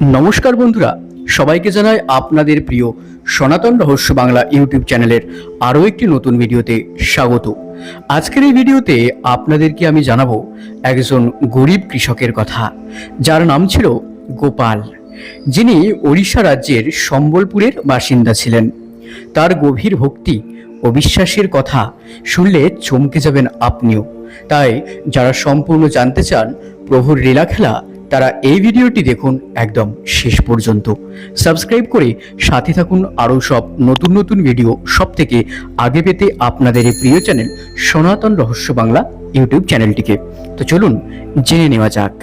নমস্কার বন্ধুরা, সবাইকে জানাই আপনাদের প্রিয় সনাতন রহস্য বাংলা ইউটিউব চ্যানেলের আরও একটি নতুন ভিডিওতে স্বাগত। আজকের এই ভিডিওতে আপনাদেরকে আমি জানাব একজন গরিব কৃষকের কথা, যার নাম ছিল গোপাল। যিনি ওড়িশা রাজ্যের সম্বলপুরের বাসিন্দা ছিলেন। তার গভীর ভক্তি ও বিশ্বাসের কথা শুনলে চমকে যাবেন আপনিও। তাই যারা সম্পূর্ণ জানতে চান প্রভুর লীলা খেলা তারা এই ভিডিওটি দেখুন একদম শেষ পর্যন্ত। সাবস্ক্রাইব করে সাথে থাকুন আরও সব নতুন নতুন ভিডিও সব থেকে আগে পেতে আপনাদের এই প্রিয় চ্যানেল সনাতন রহস্য বাংলা ইউটিউব চ্যানেলটিকে। তো চলুন জেনে নেওয়া যাক।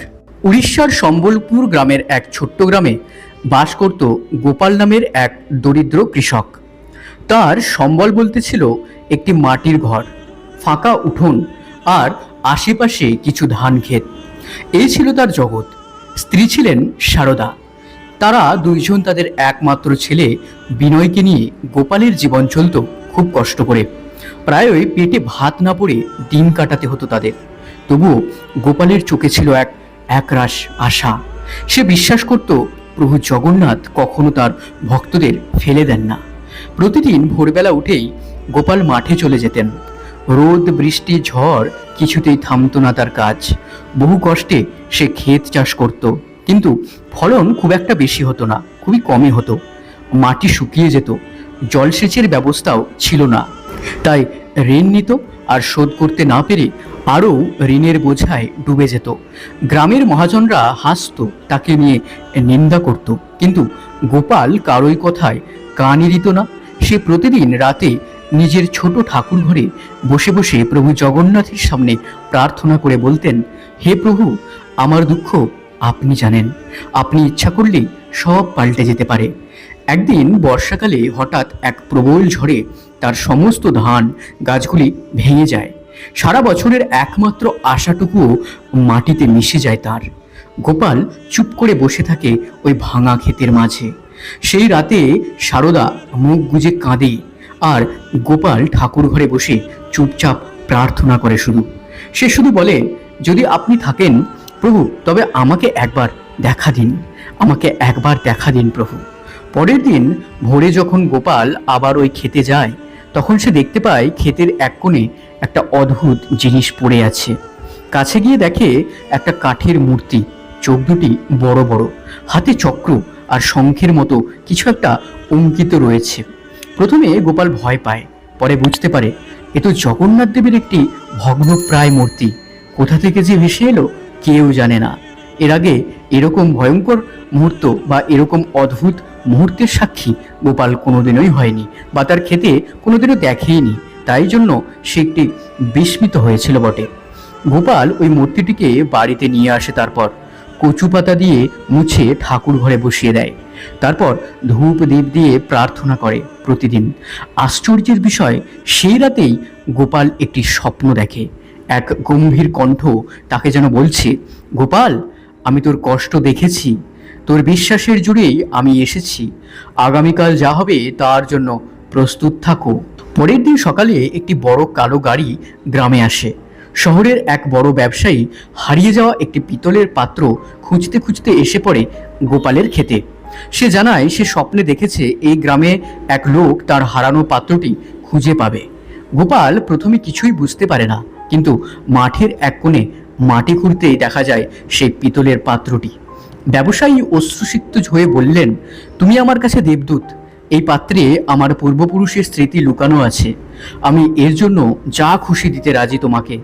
উড়িষ্যার সম্বলপুর গ্রামের এক ছোট্ট গ্রামে বাস করত গোপাল নামের এক দরিদ্র কৃষক। তার সম্বল বলতে ছিল একটি মাটির ঘর, ফাঁকা উঠোন আর আশেপাশে কিছু ধান ক্ষেত। এই ছিল তার জগৎ। স্ত্রী ছিলেন সারদা। তারা দুইজন তাদের একমাত্র ছেলে বিনয়কে নিয়ে গোপালের জীবন চলত খুব কষ্ট করে। প্রায়ই পেটে ভাত না পড়ে দিন কাটাতে হতো তাদের। তবুও গোপালের চোখে ছিল এক, একরাশ আশা। সে বিশ্বাস করত, প্রভু জগন্নাথ কখনো তার ভক্তদের ফেলে দেন না। প্রতিদিন ভোরবেলা উঠেই গোপাল মাঠে চলে যেতেন। রোদ, বৃষ্টি, ঝড় কিছুতেই থামতো না তার কাজ। বহু কষ্টে সে ক্ষেত চাষ করত, কিন্তু ফলন খুব একটা বেশি হতো না, খুবই কমই হতো। মাটি শুকিয়ে যেত জলসেচের ব্যবস্থাও ছিল না। তাই ঋণ নিত আর শোধ করতে না পেরে আরও ঋণের বোঝায় ডুবে যেত। গ্রামের মহাজনরা হাসতো, তাকে নিয়ে নিন্দা করত, কিন্তু গোপাল কারোই কথায় কানই দিত না। সে প্রতিদিন রাতে নিজের ছোট ঠাকুর ঘরে বসে বসে প্রভু জগন্নাথের সামনে প্রার্থনা করে বলতেন, হে প্রভু, আমার দুঃখ আপনি জানেন। আপনি ইচ্ছা করলেই সব পাল্টে যেতে পারে। একদিন বর্ষাকালে হঠাৎ এক প্রবল ঝড়ে তার সমস্ত ধান, গাছগুলি ভেঙে যায়। সারা বছরের একমাত্র আশাটুকুও মাটিতে মিশে যায় তার। গোপাল চুপ করে বসে থাকে ওই ভাঙা ক্ষেতের মাঝে। সেই রাতে সারদা মুখ গুজে কাঁদে। আর গোপাল ঠাকুর ঘরে বসে চুপচাপ প্রার্থনা করে শুধু। সে শুধু বলে, যদি আপনি থাকেন, প্রভু, তবে আমাকে একবার দেখা দিন। আমাকে একবার দেখা দিন, প্রভু। পরের দিন ভোরে যখন গোপাল আবার ওই খেতে যায়, তখন সে দেখতে পায় ক্ষেতের এক কোণে একটা অদ্ভুত জিনিস পড়ে আছে। কাছে গিয়ে দেখে একটা কাঠের মূর্তি, চোখ দুটি বড় বড়, হাতে চক্র আর শঙ্খের মতো কিছু একটা অঙ্কিত রয়েছে। প্রথমে গোপাল ভয় পায়, পরে বুঝতে পারে এ তো জগন্নাথ দেবের একটি ভগ্নপ্রায় মূর্তি। কোথা থেকে যে ভেসে এলো কেউ জানে না। এর আগে এরকম ভয়ঙ্কর মুহূর্ত বা এরকম অদ্ভুত মুহূর্তের সাক্ষী গোপাল কোনোদিনই হয়নি বা তার খেতে কোনোদিনও দেখেইনি। তাই জন্য সে একটি বিস্মিত হয়েছিল বটে। গোপাল ওই মূর্তিটিকে বাড়িতে নিয়ে আসে তারপর। কচু পাতা দিয়ে মুছে ঠাকুর ঘরে বসিয়ে দেয়। তারপর ধূপ দীপ দিয়ে প্রার্থনা করে প্রতিদিন। আশ্চর্যের বিষয়, সেই রাতেই গোপাল একটি স্বপ্ন দেখে। এক গম্ভীর কণ্ঠ তাকে যেন বলছে, গোপাল, আমি তোর কষ্ট দেখেছি। তোর বিশ্বাসের জুড়েই আমি এসেছি। আগামীকাল যা হবে তার জন্য প্রস্তুত থাকো। পরের দিন সকালে একটি বড় কালো গাড়ি গ্রামে আসে। শহরের এক বড় ব্যবসায়ী হারিয়ে যাওয়া একটি পিতলের পাত্র খুঁজতে খুঁজতে এসে পড়ে গোপালের খেতে। সে জানায় সে স্বপ্নে দেখেছে এই গ্রামে এক লোক তার হারানো পাত্রটি খুঁজে পাবে। গোপাল প্রথমে কিছুই বুঝতে পারে না, কিন্তু মাঠের এক কোণে মাটি খুঁড়তেই দেখা যায় সেই পিতলের পাত্রটি। ব্যবসায়ী অশ্রুসিক্ত হয়ে বললেন, তুমি আমার কাছে দেবদূত। এই পাত্রে আমার পূর্বপুরুষের স্মৃতি লুকানো আছে। আমি এর জন্য যা খুশি দিতে রাজি তোমাকে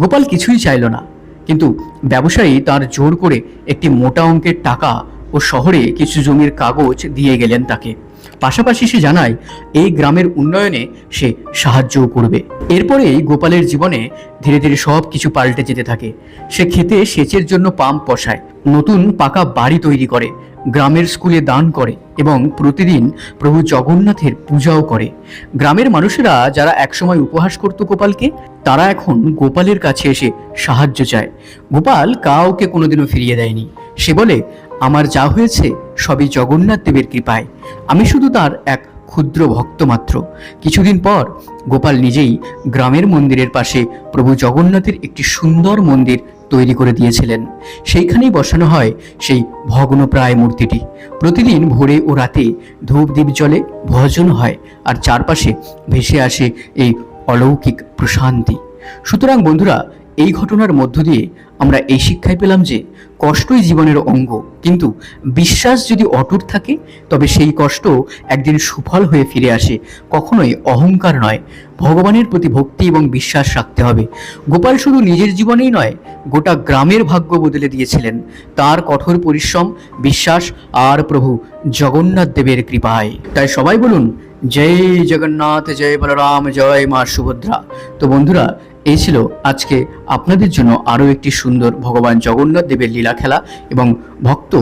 গোপাল কিছুই চাইল না, কিন্তু ব্যবসায়ী তার জোর করে একটি মোটা অঙ্কের টাকা ও শহরে কিছু জমির কাগজ দিয়ে গেলেন তাকে। পাশাপাশি সে জানায়, এই গ্রামের উন্নয়নে সে সাহায্যও করবে। এরপরেই গোপালের জীবনে ধীরে ধীরে সব কিছু পাল্টে যেতে থাকে। সে খেতে সেচের জন্য পাম্প বসায় নতুন পাকা বাড়ি তৈরি করে, গ্রামের স্কুলে দান করে এবং প্রতিদিন প্রভু জগন্নাথের পূজাও করে। গ্রামের মানুষেরা যারা একসময় উপহাস করত গোপালকে, তারা এখন গোপালের কাছে এসে সাহায্য চায়। গোপাল কাউকে কোনোদিনও ফিরিয়ে দেয়নি। সে বলে আমার যা হয়েছে সবই জগন্নাথ দেবের কৃপায়। আমি শুধু তার এক ক্ষুদ্র ভক্ত মাত্র। কিছুদিন পর গোপাল নিজেই গ্রামের মন্দিরের পাশে প্রভু জগন্নাথের একটি সুন্দর মন্দির তৈরি করে দিয়েছিলেন। সেইখানেই বসানো হয় সেই ভগ্নপ্রায় মূর্তিটি। প্রতিদিন ভোরে ও রাতে ধূপ দ্বীপ জলে ভজন হয় আর চারপাশে ভেসে আসে এই অলৌকিক প্রশান্তি। সুতরাং বন্ধুরা এই ঘটনার মধ্য দিয়ে আমরা এই শিক্ষায় পেলাম যে কষ্টই জীবনের অঙ্গ। কিন্তু বিশ্বাস যদি অটুট থাকে, তবে সেই কষ্ট একদিন সুফল হয়ে ফিরে আসে। কখনোই অহংকার নয়। ভগবানের প্রতি ভক্তি এবং বিশ্বাস রাখতে হবে। গোপাল শুধু নিজের জীবনেই নয়, গোটা গ্রামের ভাগ্য বদলে দিয়েছিলেন। তার কঠোর পরিশ্রম, বিশ্বাস আর প্রভু জগন্নাথ দেবের কৃপায়। তাই সবাই বলুন, জয় জগন্নাথ, জয় বলরাম, জয় মা সুভদ্রা। তো বন্ধুরা এই ছিল আজকে আপনাদের জন্য আরও একটি সুন্দর ভগবান জগন্নাথ দেবের লীলা খেলা এবং ভক্ত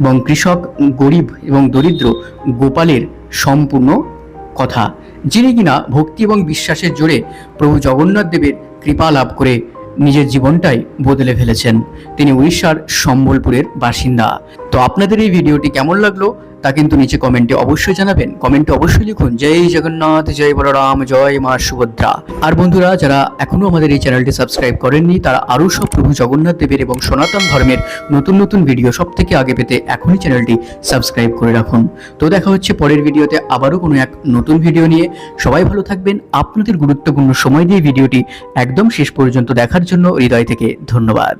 এবং কৃষক, গরিব এবং দরিদ্র গোপালের সম্পূর্ণ কথা। যিনি কিনা ভক্তি এবং বিশ্বাসের জোরে প্রভু জগন্নাথ দেবের কৃপা লাভ করে নিজের জীবনটাই বদলে ফেলেছেন। তিনি উড়িষ্যার সম্বলপুরের বাসিন্দা। তো আপনাদের এই ভিডিওটি কেমন লাগল? তা কিন্তু নিচে কমেন্টে অবশ্যই জানাবেন। কমেন্টে অবশ্যই লিখুন, জয় জগন্নাথ, জয় বলরাম, জয় মা সুভদ্রা। আর বন্ধুরা, যারা এখনও আমাদের এই চ্যানেলটি সাবস্ক্রাইব করেননি, তারা আরও সব প্রভু জগন্নাথ দেবের এবং সনাতন ধর্মের নতুন নতুন ভিডিও সব থেকে আগে পেতে এখনই চ্যানেলটি সাবস্ক্রাইব করে রাখুন। তো দেখা হচ্ছে পরের ভিডিওতে আবারও কোনো এক নতুন ভিডিও নিয়ে। সবাই ভালো থাকবেন। আপনাদের গুরুত্বপূর্ণ সময় দিয়ে ভিডিওটি একদম শেষ পর্যন্ত দেখার জন্য হৃদয় থেকে ধন্যবাদ।